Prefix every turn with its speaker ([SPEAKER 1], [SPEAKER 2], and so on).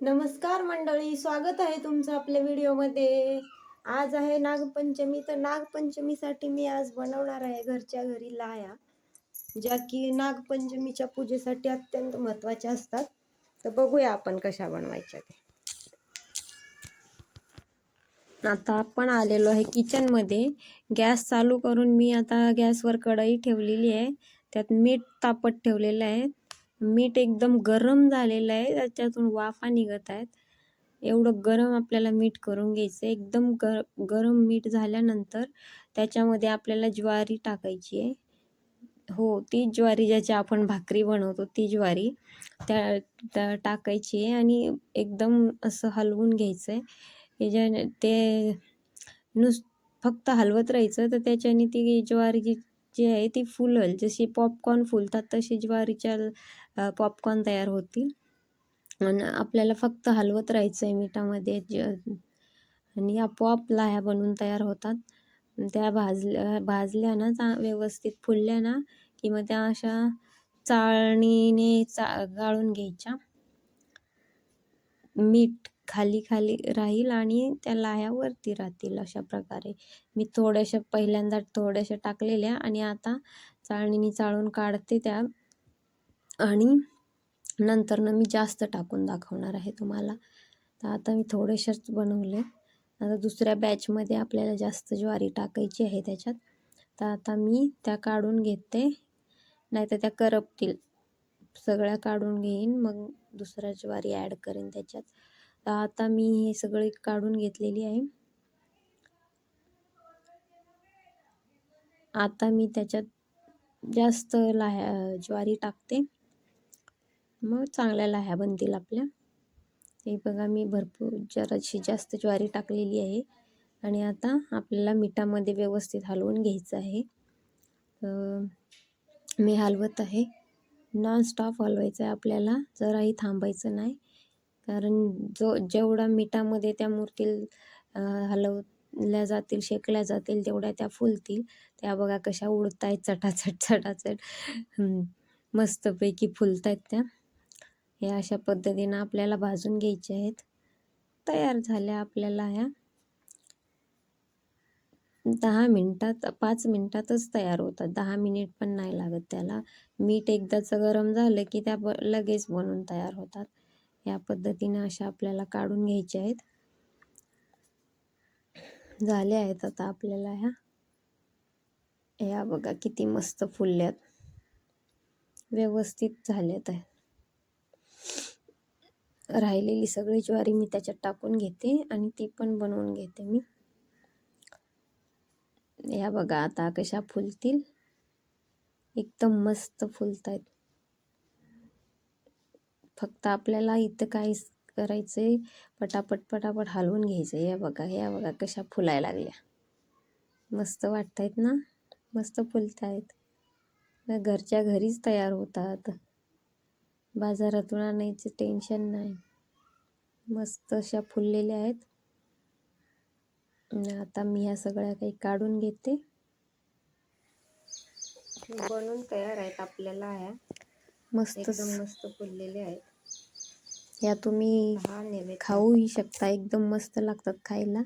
[SPEAKER 1] नमस्कार मंडळी स्वागत आहे तुमचं आपल्या व्हिडिओमध्ये. आज आहे नागपंचमी तर नागपंचमीसाठी मी आज बनवणार आहे घरच्या घरी लाया ज्या की नागपंचमीच्या पूजेसाठी अत्यंत महत्त्वाच्या असतात. तर बघूया आपण कशा बनवायच्या ते. आता आपण आलेलो आहे किचनमध्ये. गॅस चालू करून मी आता गॅसवर कढई ठेवलेली आहे. त्यात मीठ तापत ठेवलेलं आहे. मीठ एकदम गरम झालेलं आहे त्याच्यातून वाफा निघत आहेत. एवढं गरम आपल्याला मीठ करून घ्यायचं आहे. एकदम गर गरम मीठ झाल्यानंतर त्याच्यामध्ये आपल्याला ज्वारी टाकायची आहे. हो ती ज्वारी ज्याची आपण भाकरी बनवतो ती ज्वारी त्या त्या टाकायची आहे आणि एकदम असं हलवून घ्यायचं आहे. ज्या ते नुस फक्त हलवत राहायचं तर त्याच्याने ती ज्वारी जी आहे ती फुलल. जशी पॉपकॉर्न फुलतात तशी ज्वारीच्या पॉपकॉर्न तयार होतील. आणि आपल्याला फक्त हलवत राहायचं आहे मिठामध्ये ज आणि आपोआप लाह्या बनवून तयार होतात. त्या भाजल्या भाजल्या ना चा व्यवस्थित फुलल्या ना की मग त्या अशा चाळणीने चा गाळून घ्यायच्या. मीठ खाली खाली राहील आणि त्या लाह्यावरती राहतील अशा प्रकारे. मी थोड्याशा पहिल्यांदा थोड्याशा टाकलेल्या आणि आता चाळणीने चाळून काढते त्या. आणि नंतरनं मी जास्त टाकून दाखवणार आहे तुम्हाला. तर आता मी थोडेशाच बनवले. आता दुसऱ्या बॅचमध्ये आपल्याला जास्त ज्वारी टाकायची आहे त्याच्यात. तर आता मी त्या काढून घेते. नाहीतर त्या करपतील. सगळ्या काढून घेईन. मग दुसऱ्या ज्वारी ॲड करेन त्याच्यात. आता मी हे सगळे काढून घेतलेली आहे. आता मी त्याच्यात जास्त लाह्या ज्वारी टाकते. मग चांगल्या लाह्या बनतील आपल्या. हे बघा मी भरपूर जराशी जास्त ज्वारी टाकलेली आहे. आणि आता आपल्याला मिठामध्ये व्यवस्थित हलवून घ्यायचं आहे. मी हलवत आहे. नॉनस्टॉप हलवायचं आहे आपल्याला. जराही थांबायचं नाही. कारण जो जेवढा मिठामध्ये त्या मूर्ती हलवल्या जातील शेकल्या जातील तेवढ्या त्या फुलतील. त्या बघा कशा उडत आहेत चटाचट. चटाचट मस्तपैकी फुलत आहेत त्या. या अशा पद्धतीनं आपल्याला भाजून घ्यायच्या आहेत. तयार झाल्या आपल्याला ह्या. दहा मिनटात पाच मिनटातच तयार होतात. दहा मिनिट पण नाही लागत त्याला. मीठ एकदाचं गरम झालं की त्या ब लगेच बनून तयार होतात. या पद्धतीने अशा आपल्याला काढून घ्यायच्या आहेत. झाल्या आहेत आता आपल्याला ह्या. ह्या बघा किती मस्त फुलल्यात. व्यवस्थित झाल्यात आहे. राहिलेली सगळी ज्वारी मी त्याच्यात टाकून घेते आणि ती पण बनवून घेते मी. या बघा आता कशा फुलतील. एकदम मस्त फुलत आहेत फक्त आपल्याला इथं काय करायचं आहे पटापट पटापट हलवून घ्यायचं आहे या बघा या बघा कशा फुलायला लागल्या. मस्त वाटत आहेत ना? मस्त फुलत आहेत घरच्या घरीच तयार होतात. बाजारातून आणायचं टेन्शन नाही. मस्त अशा फुललेल्या आहेत. आता मी ह्या सगळ्या काही काढून घेते. बनून तयार आहेत आपल्याला ह्या. मस्त एकदम मस्त फुललेले आहेत. या तुम्ही खाऊही शकता. एकदम मस्त लागतात खायला.